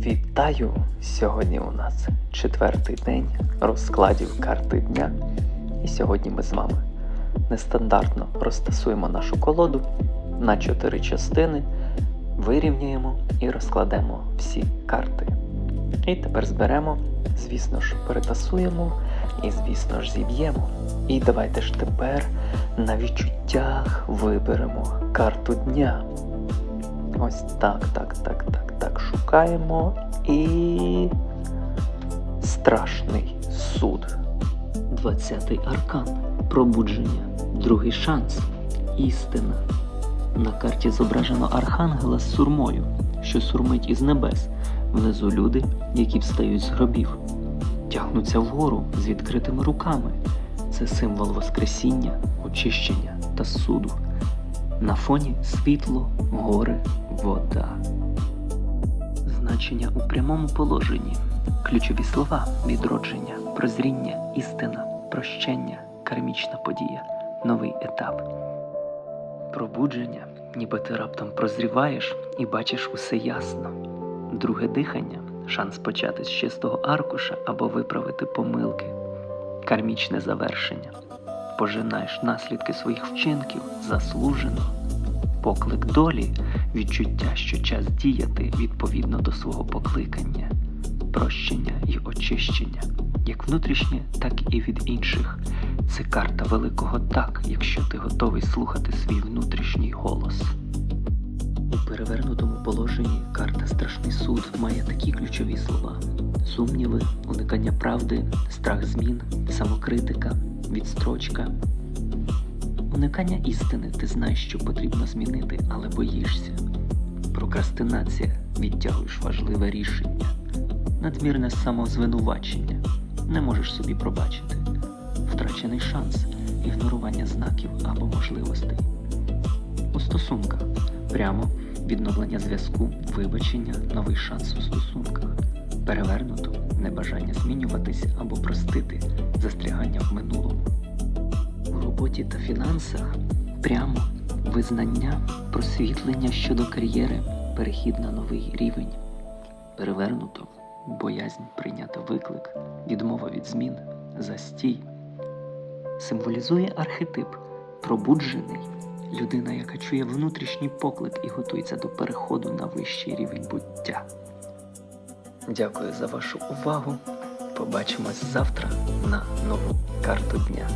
Вітаю! Сьогодні у нас четвертий день розкладів карти дня. І сьогодні ми з вами нестандартно розтасуємо нашу колоду на чотири частини, вирівнюємо і розкладемо всі карти. І тепер зберемо, звісно ж, перетасуємо і, звісно ж, зіб'ємо. І давайте ж тепер на відчуттях виберемо карту дня. Ось так, так, так, так, так. Шукаємо і. Страшний суд. Двадцятий аркан. Пробудження. Другий шанс. Істина. На карті зображено архангела з сурмою, що сурмить із небес. Внизу люди, які встають з гробів, тягнуться вгору з відкритими руками. Це символ Воскресіння, очищення та суду. На фоні світло, гори, вода. Значення у прямому положенні. Ключові слова відродження, прозріння, істина, прощення, кармічна подія, новий етап. Пробудження, ніби ти раптом прозріваєш і бачиш усе ясно. Друге дихання шанс почати з чистого аркуша або виправити помилки. Кармічне завершення. Пожинаєш наслідки своїх вчинків заслужено. Поклик долі відчуття, що час діяти відповідно до свого покликання, прощення і очищення, як внутрішнє, так і від інших. Це карта великого так, якщо ти готовий слухати свій внутрішній голос. У перевернутому положенні карта Страшний суд має такі ключові слова: сумніви, уникання правди, страх змін, самокритика, відстрочка. Уникання істини ти знаєш, що потрібно змінити, але боїшся. Прокрастинація відтягуєш важливе рішення. Надмірне самозвинувачення. Не можеш собі пробачити. Втрачений шанс, ігнорування знаків або можливостей. У стосунках прямо відновлення зв'язку, вибачення, новий шанс у стосунках. Перевернуто небажання змінюватись або простити, застрягання в минулому. Роботі та фінансах прямо визнання, просвітлення щодо кар'єри, перехід на новий рівень. Перевернуто боязнь прийняти виклик, відмова від змін, застій. Символізує архетип пробуджений, людина, яка чує внутрішній поклик і готується до переходу на вищий рівень буття. Дякую за вашу увагу. Побачимось завтра на нову карту дня.